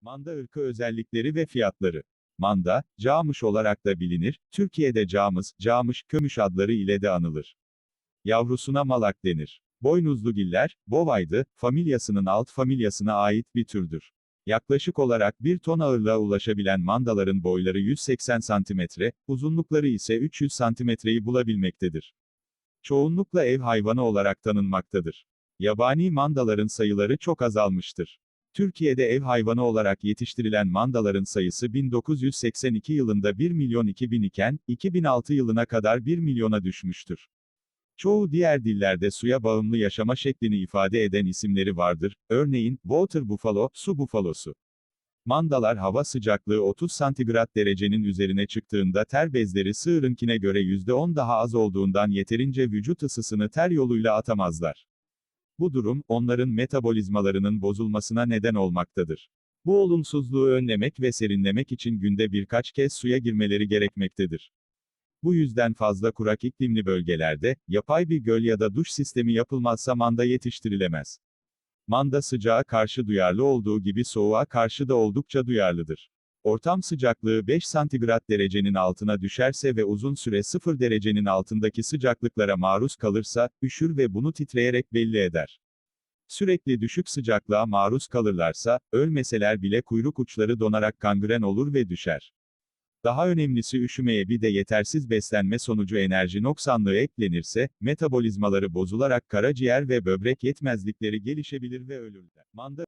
Manda ırkı özellikleri ve fiyatları. Manda, camış olarak da bilinir, Türkiye'de camız, camış, kömüş adları ile de anılır. Yavrusuna malak denir. Boynuzlugiller, bovaydı, familyasının alt familyasına ait bir türdür. Yaklaşık olarak 1 ton ağırlığa ulaşabilen mandaların boyları 180 cm, uzunlukları ise 300 cm'yi bulabilmektedir. Çoğunlukla ev hayvanı olarak tanınmaktadır. Yabani mandaların sayıları çok azalmıştır. Türkiye'de ev hayvanı olarak yetiştirilen mandaların sayısı 1982 yılında 1 milyon 2000 iken, 2006 yılına kadar 1 milyona düşmüştür. Çoğu diğer dillerde suya bağımlı yaşama şeklini ifade eden isimleri vardır, örneğin, water buffalo, su bufalosu. Mandalar hava sıcaklığı 30 santigrat derecenin üzerine çıktığında ter bezleri sığırınkine göre %10 daha az olduğundan yeterince vücut ısısını ter yoluyla atamazlar. Bu durum, onların metabolizmalarının bozulmasına neden olmaktadır. Bu olumsuzluğu önlemek ve serinlemek için günde birkaç kez suya girmeleri gerekmektedir. Bu yüzden fazla kurak iklimli bölgelerde, yapay bir göl ya da duş sistemi yapılmazsa manda yetiştirilemez. Manda sıcağa karşı duyarlı olduğu gibi soğuğa karşı da oldukça duyarlıdır. Ortam sıcaklığı 5 santigrat derecenin altına düşerse ve uzun süre 0 derecenin altındaki sıcaklıklara maruz kalırsa, üşür ve bunu titreyerek belli eder. Sürekli düşük sıcaklığa maruz kalırlarsa, ölmeseler bile kuyruk uçları donarak kangren olur ve düşer. Daha önemlisi üşümeye bir de yetersiz beslenme sonucu enerji noksanlığı eklenirse, metabolizmaları bozularak karaciğer ve böbrek yetmezlikleri gelişebilir ve ölürler. Manda